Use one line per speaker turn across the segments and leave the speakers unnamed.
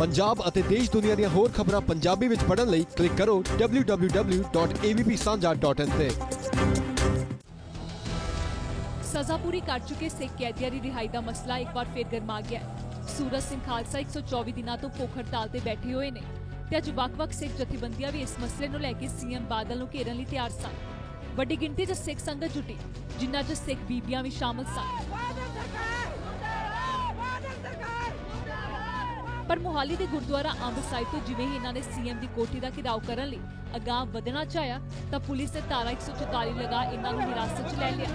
ਪੰਜਾਬ ਅਤੇ ਦੇਸ਼ ਦੁਨੀਆ ਦੀਆਂ ਹੋਰ ਖਬਰਾਂ ਪੰਜਾਬੀ ਵਿੱਚ ਪੜ੍ਹਨ ਲਈ ਕਲਿੱਕ ਕਰੋ www.avpsanja.in ਤੇ।
ਸਜ਼ਾ ਪੂਰੀ ਕਰ ਚੁੱਕੇ ਸਿੱਖ ਕੈਦੀਆਂ ਦੀ ਰਿਹਾਈ ਦਾ ਮਸਲਾ ਇੱਕ ਵਾਰ ਫੇਰ ਗਰਮਾ ਗਿਆ ਸੂਰਜ ਸਿੰਘ ਖਾਲਸਾ 124 ਦਿਨਾਂ ਤੋਂ ਭੁੱਖ ਹੜਤਾਲ ਤੇ ਬੈਠੇ ਹੋਏ ਨੇ ਤੇ ਅੱਜ ਵੱਖ-ਵੱਖ ਸਿੱਖ ਜਥੇਬੰਦੀਆਂ ਵੀ ਇਸ ਮਸਲੇ ਨੂੰ ਲੈ ਕੇ ਸੀਐਮ ਬਾਦਲ ਨੂੰ ਘੇਰਨ ਲਈ ਤਿਆਰ ਸਨ। ਵੱਡੀ ਗਿਣਤੀ 'ਚ ਸਿੱਖ ਸੰਗਤ ਜੁਟੀ, ਜਿਨ੍ਹਾਂ 'ਚ ਸਿੱਖ ਬੀਬੀਆਂ ਵੀ ਸ਼ਾਮਲ ਸਨ। ਪਰ ਮੋਹਾਲੀ ਦੇ ਗੁਰਦੁਆਰਾ ਅੰਬ ਸਾਹਿਬ ਤੋਂ ਜਿਵੇਂ ਹੀ ਇਹਨਾਂ ਨੇ ਸੀਐਮ ਦੀ ਕੋਠੀ ਦਾ ਘਿਰਾਓ ਕਰਨ ਲਈ ਅਗਾਂਹ ਵਧਣਾ ਚਾਹਿਆ, ਤਾਂ ਪੁਲਿਸ ਨੇ ਧਾਰਾ 144 ਲਗਾ ਇਹਨਾਂ ਨੂੰ ਹਿਰਾਸਤ 'ਚ ਲੈ ਲਿਆ।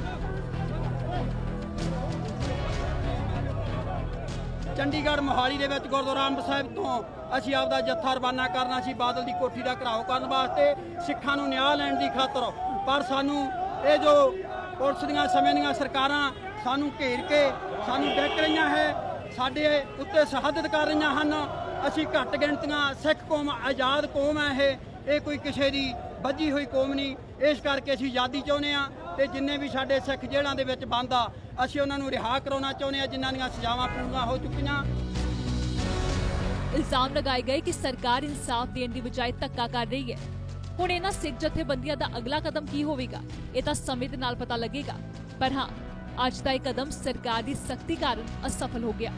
ਚੰਡੀਗੜ੍ਹ ਮੋਹਾਲੀ ਦੇ ਵਿੱਚ ਗੁਰਦੁਆਰਾ ਅੰਬ ਸਾਹਿਬ ਤੋਂ ਅਸੀਂ ਆਪਦਾ ਜੱਥਾ ਰਵਾਨਾ ਕਰਨਾ ਸੀ, ਬਾਦਲ ਦੀ ਕੋਠੀ ਦਾ ਘਿਰਾਓ ਕਰਨ ਵਾਸਤੇ। ਸਿੱਖਾਂ ਨੂੰ ਨਿਆਂ ਲੈਣ ਦੀ ਖਾਤਰ, ਪਰ ਸਾਨੂੰ ਇਹ ਜੋ ਪੁਲਿਸ ਦੀਆਂ ਸਮੇਂ ਦੀਆਂ ਸਰਕਾਰਾਂ ਸਾਨੂੰ ਘੇਰ ਕੇ ਸਾਨੂੰ ਡੱਕ ਰਹੀਆਂ ਹੈ ਸਾਡੇ ਉੱਤੇ ਸ਼ਹਾਦਤ ਕਰ ਰਹੀਆਂ ਹਨ। ਅਸੀਂ ਘੱਟ ਗਿਣਤੀਆਂ ਸਿੱਖ ਕੌਮ, ਆਜ਼ਾਦ ਕੌਮ ਹੈ ਇਹ। ਇਹ ਕੋਈ ਕਿਸੇ ਦੀ ਵੱਜੀ ਹੋਈ ਕੌਮ ਨਹੀਂ। ਇਸ ਕਰਕੇ ਅਸੀਂ ਆਜ਼ਾਦੀ ਚਾਹੁੰਦੇ ਆ ਤੇ ਜਿੰਨੇ ਵੀ ਸਾਡੇ ਸਿੱਖ ਜੇਲ੍ਹਾਂ ਦੇ ਵਿੱਚ ਬੰਦ ਆ, ਅਸੀਂ ਉਹਨਾਂ ਨੂੰ ਰਿਹਾ ਕਰਾਉਣਾ ਚਾਹੁੰਦੇ ਆ ਜਿਨ੍ਹਾਂ ਦੀਆਂ ਸਜ਼ਾਵਾਂ ਪੂਰੀਆਂ ਹੋ ਚੁੱਕੀਆਂ।
ਇਲਜ਼ਾਮ ਲਗਾਏ ਗਏ ਕਿ ਸਰਕਾਰ ਇਨਸਾਫ ਦੇਣ ਦੀ ਬਜਾਏ ਧੱਕਾ ਕਰ ਰਹੀ ਹੈ। ਹੁਣ ਇਹਨਾਂ ਸਿੱਖ ਜਥੇਬੰਦੀਆਂ ਦਾ ਅਗਲਾ ਕਦਮ ਕੀ ਹੋਵੇਗਾ? ਇਹ ਤਾਂ ਸਮੇਂ ਦੇ ਨਾਲ ਪਤਾ ਲੱਗੇਗਾ। ਪਰ ਹਾਂ ਅੱਜ ਦਾ ਇਹ ਕਦਮ ਸਰਕਾਰ ਦੀ ਸਖਤੀ ਕਾਰਨ ਅਸਫਲ ਹੋ ਗਿਆ।